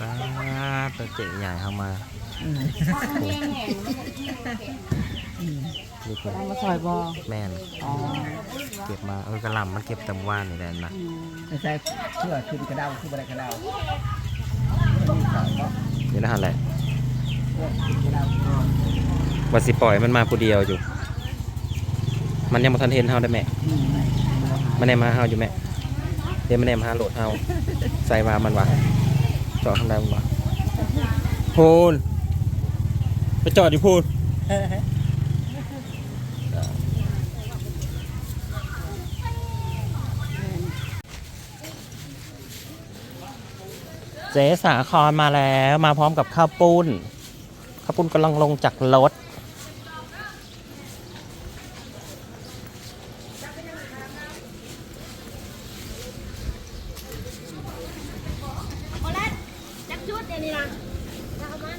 ป้าตัวเจ๋งใหญ่เข้ามาอืมนี่คือเอามาซอยบอแม่นอ๋อเก็บมาเออกระลำมันเก็บตำว่านนี่แหละนะไม่ใช่เชื่อขึ้นกระเดาขึ้นบันไดกระเดามีสองก็นี่นะฮะแหละวกขึ้นกระเดาก็ว่าสิปล่อยมันมาผู้เดียวอยู่ มันยังมาทันเห็นเฮาได้แม่มมันแนมมาเฮาอยู่แม่เดี๋ยวมันแนมหาโหลดเฮาใส่มามันวะ จอดข้างใดมาพูนไปจอดอยู่พูนเจ๊สาครมาแล้วมาพร้อมกับข้าวปุ้นข้าวปุ้นกำลังลงจากรถ โอเล่จักชุดเดี๋ยวนี้นะจะเอามัน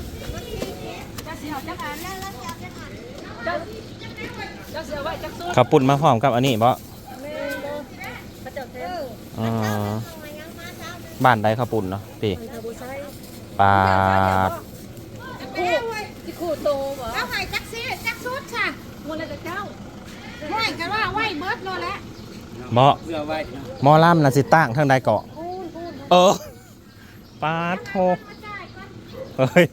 จะเสียวจักอันแล้วแล้วเสียวจักอันจะจะเสียวไว้จักชุด ข้าวปุ้นมาพร้อมกับอันนี้บ่แม่โดพระเจ้าเทพอ๋อบ้านใดข้าวปุ้นเนาะพี่มันกระบุไซปลาดคู่ที่คู่โตบ่เอาไห้จักซีจักซุดค่ะมัวอะไรกับเจ้าไหวกันว่าไหวเบิร์ดโลแล้วเหมาะเสื้อไว้นะหมอล่ำน่ะสิตั้งทางใดเกาะพูนพูนเออปาดโทเฮ้ย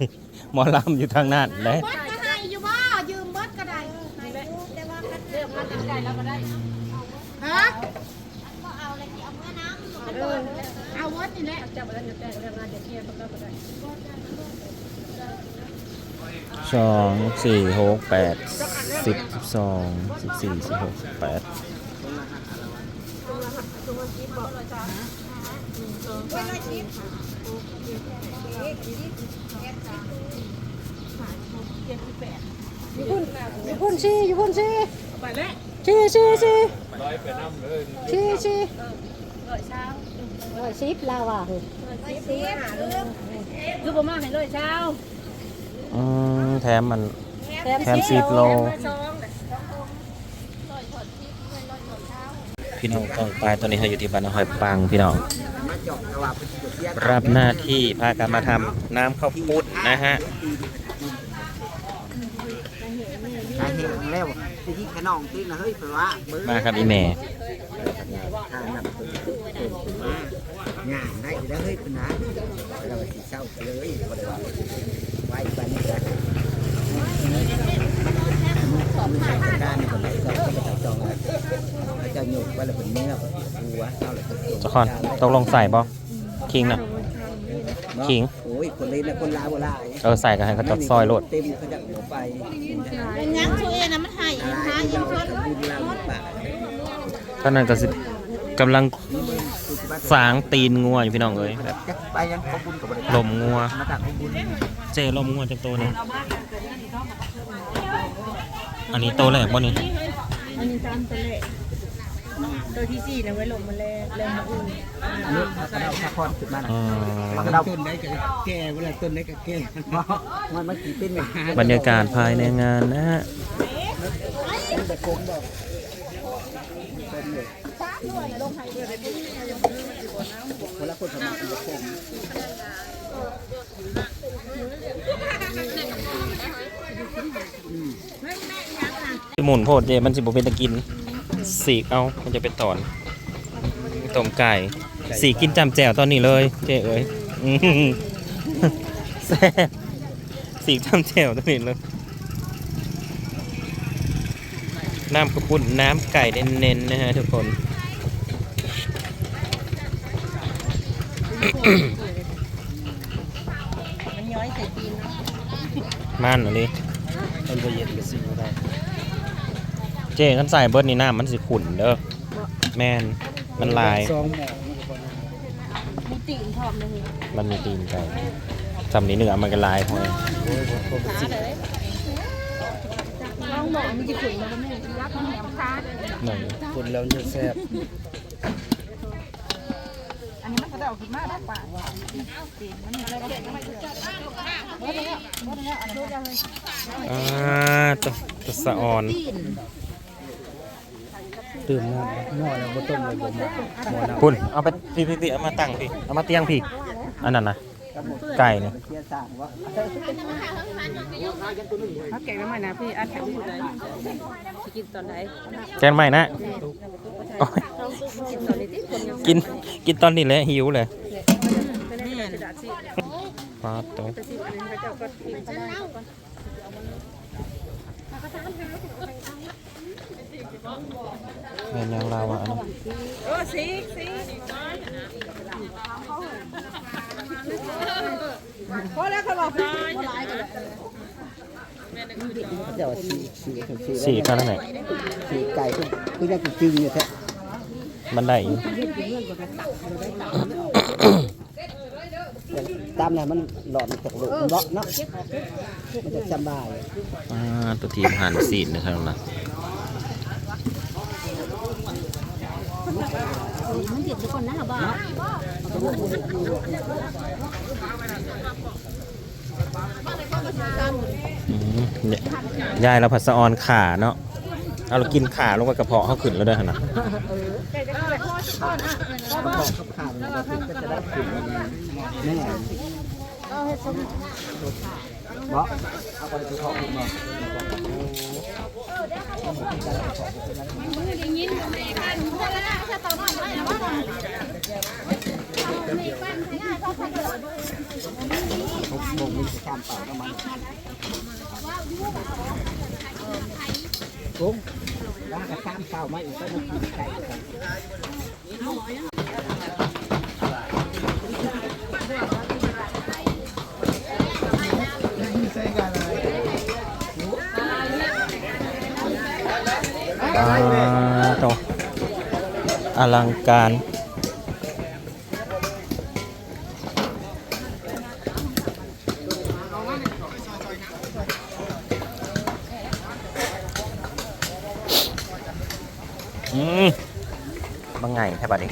หมอล่ำอยู่ทางนั้นเลย เบิร์ดก็ให้อยู่บ่ยืมเบิร์ดก็ได้ แต่ว่าเรื่องมันไก่แล้วก็ได้ ฮะ เออ เอาเบิร์ดนี่ แหละจับไปแล้วจะแต่งงานเดี๋ยวก็ได้สองสี่หกแปดสิบสองสิบสี่สิบหกสิบแปดอยู่พุ่นชีอยู่พุ่นชีไปแล้ว ชีชีชีร้อยไปน้ำเลยชีชีร้อยเช้าร้อยสิบลาวอะร้อยสิบหาเลยคือประมาณให้ร้อยเช้าอืมแถมมันแถมแถมสิบโลซองพี่น้องต้องไปตอนนี้เราอยู่ที่บ้านหอยปังพี่น้องมาเจาะกระว่าเป็นจุดเทียบรับหน้าที่พากันมาทำน้ำข้าวปุ้นนะฮะ แล้วที่ที่ขนองตีนะเฮ้ยเพราะว่าเบอร์มาครับอีแม่ถ้านับเป็นเป็นว่างานได้แล้วเฮ้ยเป็นนะเราสิเศร้าไปเลยบ่ได้ว่าไว้ปันนี้นมีใครจัดการคนไหนก็ไม่ได้จองอะจะหยุดว่าเราเป็นเนื้อหัวเอาเลยเจ้าคอนตกลงใส่บ่คิงน่ะขิง คนเล่นนะคนลาวลาเออใส่กันให้เขาจับซอยโลดเต็มเขาจะหัวไปเป็นหยังตัวเองนะมันให้หายังคนบุญลาวป่าท่านนั้นก็สิกำลังสางตีนงัวอยู่พี่น้องเอ้ยแบบจะไปยังขบุญกับบริลมงัวมาตักบุญเจลมงัวจังโตนี่อันนี้โตแรกบ่นี่อันนี้ตามตัวเลข ตัวที่สี่นะไว้ลงมาแล้วแล้วมาอุ่นอันนี้กระเดาสะพอนขึ้นมานะอืมกระเดาต้นได้กับแก่เวลาต้นได้กับแก่มันมันกี่เป็นไหมบรรยากาศภายในงานนะฮะแต่โกงดอกคนละคนสมัครเป็นโกงหมุนโพดเจมันสิบ่เป็นตะกิน สีกเอามันจะเป็นตอนต้มไก่สีกินจำแจ่วตอนนี้เลยเจเอ้ยอื้อหือแซ่บสีจำแจ่วตอนนี้เลยน้ำกระปุ้นน้ำไก่เน้นๆนะฮะทุกคน มันย้อยใส่ตีนเนาะมันอันนี้มันไปเย็นกับสิ่งได้ เจ๊กันใส่เบิร์ดนี่น้ำมันสิขุ่นเด้อแมนมันลายซองหมอมีตีนพร้อมเลยมันมีตีนไก่จำนี้เนื้อมันก็ลายพอขาเลยน้องหมอมันจะขุ่นมันก็ไม่รับมันแหมขาหน่อยคนแล้วจะแซ่บอันนี้มันก็ได้เอาขึ้นมาได้ปากว่าตีนมันอะไรก็ได้ไม่เถื่อนหมดแล้วหมดแล้วอันนั้นเลยอ่าตะตะสะออน ตื่นมาหม้อแล้วบ่ต้มเลยบ่หม้อหม้อน้ำคุณเอาไปพี่พี่พี่เอามาตั้งพี่เอามาเตียงพี่ อันนั้นนะกับหมดไก่เนี่ยเสียสร้างว่าเขาแกงน้ำมันนะพี่อัดแข็งอยู่ได้กินตอนไหนแกงใหม่นะโอ้ยกินตอนนี้ที่คนยังกินกินตอนนี้เลยหิวเลยเป็นแม่กระดาษสิปาดโตแต่สิอันนี้พระเจ้าก็กินก็ได้ก่อน แม่นยังลาวอะอันนี้โอ้สิสิพอแล้วเขาบอกพี่บ่หลายกันเลยเดี๋ยวสีสีสีสี่ข้างไหนสีไก่คือคือยังจริงอยู่แท้บันไดอีก ตามเนี่ยมันหลอดมันตกลงเบาะเนาะมันจะสบายอ่าตัวทีมหันสีดนะครับนะมันติดทุกคนนะบ้าอืมเนี่ยยายเราผัดสะออนขาเนาะ เอาเรากินขาลงไปกระเพาะเขาขึ้นแล้วด้วยหั่นนะเอาวมันก็จะได้กลิ่นแน่เบาะเอาไปทุกของเนาะทุก วงมีข้ามเป่าก็มันกุ้งว่ากระข้ามเป่าไม่อีกก็มันกินไก่กันอ่าโตอลังการ บางไงแค่บัดนี้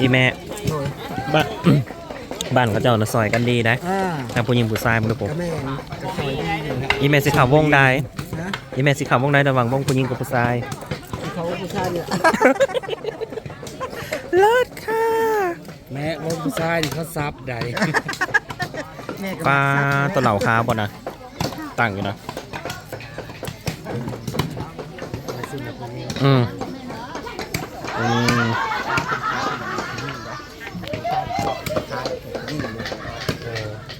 อีแม่บ้านบ้านเขาเจ้าน่ะซอยกันดีนะอ่าทางผู้หญิงผู้ชายมันก็ผมกระแม่งกระซอยดีอยู่นะอีเมสิขาววงได้นะอีเมสิขาววงได้ระหว่างวงผู้หญิงกับผู้ชายเขาผู้ชายเนี่ยเลิศค่ะแม่ลมซ้ายนี่เขาซับใดแม่ก็ปลาตัวเหล่าคาบ่นะตั้งอยู่นะ อืมอืม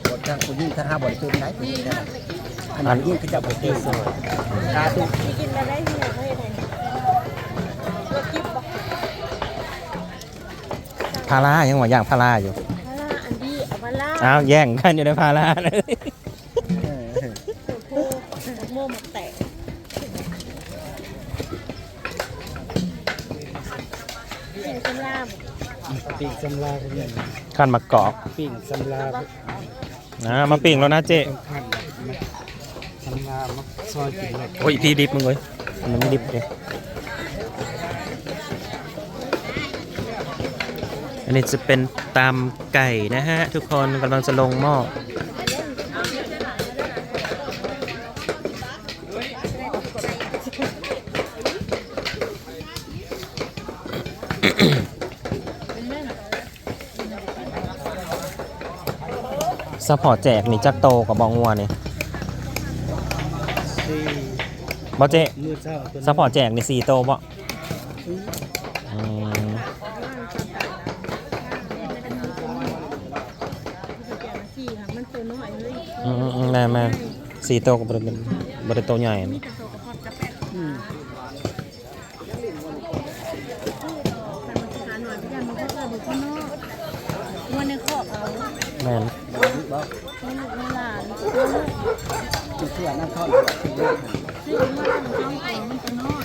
บททางคุณยิ่งถ้าห้าบทตื่นไหนคุณยิ่งได้อันนั้นยิ่งคือจะบทตื่นตาตื่นกินมาได้ที่ไหนเขาเห็นไหนพารายังว่าย่างพาราอยู่พาราอันดีเอาพาราอ้าวแย่งกันอยู่ในพาราเลย ปิ่งสำลาเป็นอย่างขั้นมากอกปิ่งสำลานะมาปิ่งแล้วนะเจ๊สำคัญสำลามักซอยกินเลยโอ้ยพี่ดิบมึงเว้ยมันไม่ดิบเลยอันนี้จะเป็นตำไก่นะฮะ ทุกคนกำลังจะลงหม้อ สปอร์ตแจกนี่จักโตกับบองงัวนี่สี่บอเจมือเช้าตัวสปอร์ตแจกนี่สี่โตบ่อืมสี่ค่ะมันตัวน้อยเลยอืมอืมอืมแม่แม่สี่โตกับบริเป็นบริโตใหญ่มีแต่ตัวกระเพาะกระแปะอืมแต่มันจะหาหน่อยพี่ยันมันก็เกิดอยู่ข้างนอกวันในครอบเอาแม่น เพื่อนนั่งทอดถึงเลยซื้อมาของเขาเองมันจะน้อย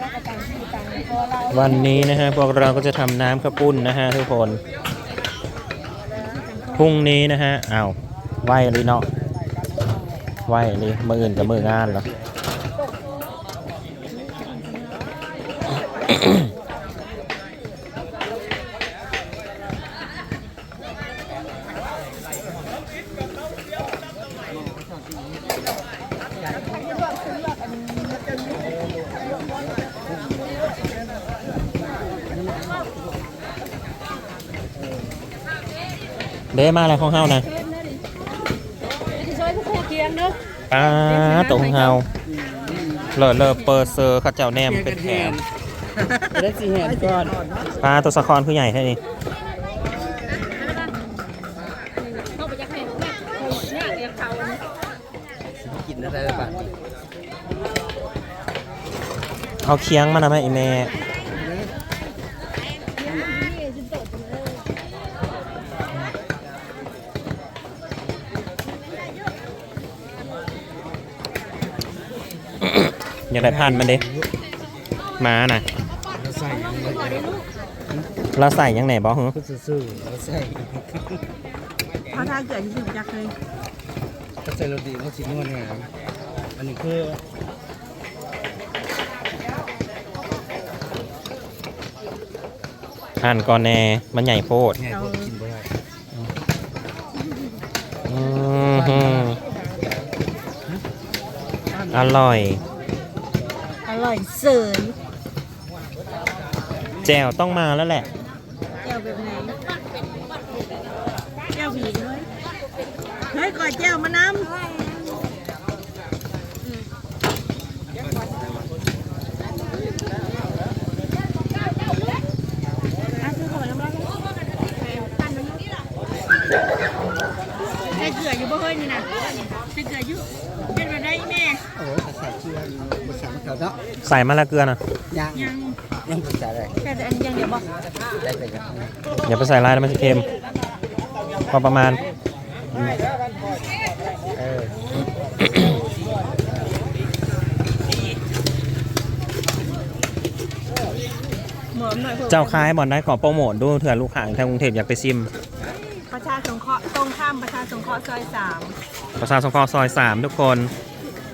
แล้วก็ต่างที่ต่างพอเราวันนี้นะฮะพวกเราก็จะทำน้ำข้าวปุ้นนะฮะทุกคน พรุ่งนี้นะฮะอ้าวไหวเลยเนาะไหวเลยมืออื่นกับมืองานเหรอ เด้มาอะไรของเฮานะอ่าตรงเฮาเลอะเลอเปอร์เซอร์ข้าเจ้าแนมเป็นแถมได้สี่แหก่อนปลาตัวสะคอนคือใหญ่แค่นี้เอาเคียงมานะแม่อีแม่ อยากได้พันมันเด้มาน่ะเราใส่ยังไงเราใส่ยังไหนบอหือก็ซื่อๆเราใส่เขาทาเกิดที่สุดจักเลยก็ใส่โรตีมันสินวลเนี่ยอันนี้คือหั่นก่อนแน่ มันใหญ่โพดแง่พวกกินบ่ได้อือหืออร่อยอ ร่อยเสยแจวต้องมาแล้วแหละแก้วแบบไหนแก้วผีเลยเฮ้ยก่อนแก้วมาน้ำ ใส่เกลืออยู่บ่เฮ้ยนี่นะใส่เกลืออยู่เป็นมาได้แม่ โอ้ยใส่เชื่อภาษาเขาเนาะ ใส่มะละเกลือนะยังยังยังภาษาอะไรแค่แต่อันยังเดียวบ่ได้แต่ยังอย่าไปใส่ลายแล้วมันจะเค็มพอประมาณเออหมอมหน่อยเพิ่มเจ้าคายบอลได้ขอโปรโมทดูเถื่อลูกค้าทางกรุงเทพอยากไปซิม ประชาสงเคราะห์ตรงข้ามประชาสงเคราะห์ซอยสามประชาสงเคราะห์ซอย3ทุกคน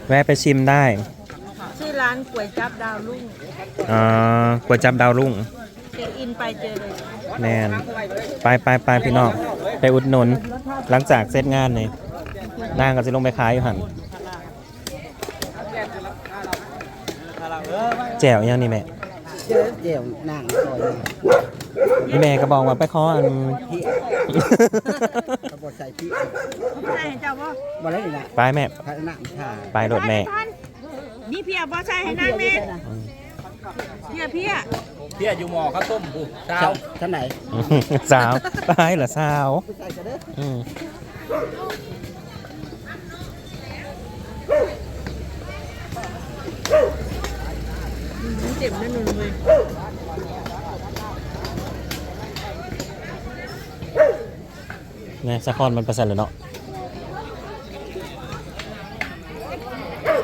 แวะไปชิมได้ชื่อ ร้านก๋วยจับดาวรุ่งอ่าก๋วยจับดาวรุ่ง เช็คอินไปเจอเลยแน่นไปไปไปพี่น้องไปอุดหนุน หลังจากเสร็จงานนี่นางก็จะลงไปขายอยู่หันแจ๋วยังนี่แม่เจอเดี๋ยวนั่งคอยนี่แม่ก็บอกว่าไปขออัน พี่เขาบอกใส่พี่ใช่เจ้าบ่บ่ได้เลยนะไปแม่ พระนั่งท่าไปรถแม่นี่ เพียบ่ใช่ให้นั่งแม่เพียเพียเพี้ยอยู่หม้อข้าวต้มผู้เช้าเช้าท่านไหนสาวไปเหรอสาวใส่กันเด้ออืมเจ็บนั่นนู่นเลยนะสะคอนมันประสันเลยเนาะ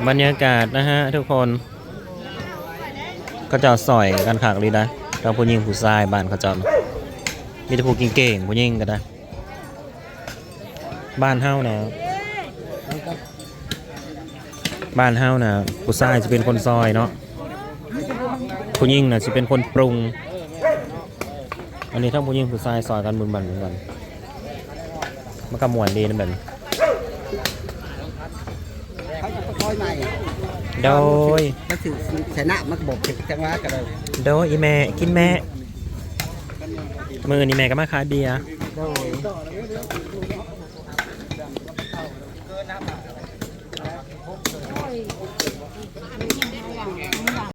บรรยากาศนะฮะทุกคน ก็จะสอยกันขากเลยนะเราผู้หญิงผู้ชายบ้านเขาจอมีแต่ผู้เก่งๆผู้หญิงกันนะบ้านเฮ้านะบ้านเฮ้านะผู้ชายจะเป็นคนซอยเนาะผู้หญิงนะจะเป็นคนปรุง อันนี้ทั้งผู้หญิงผู้ชายซอยกันบุญบันเหมือนกันมันก็มวนดีนั่นแบบนี้ เขาจะคอยใหม่ โดยก็ถือชนะมักบอกถึงจังหวะกันเลยโดยอีแม่กินแม่ มือนี่แม่ก็มาขายเบียร์โดย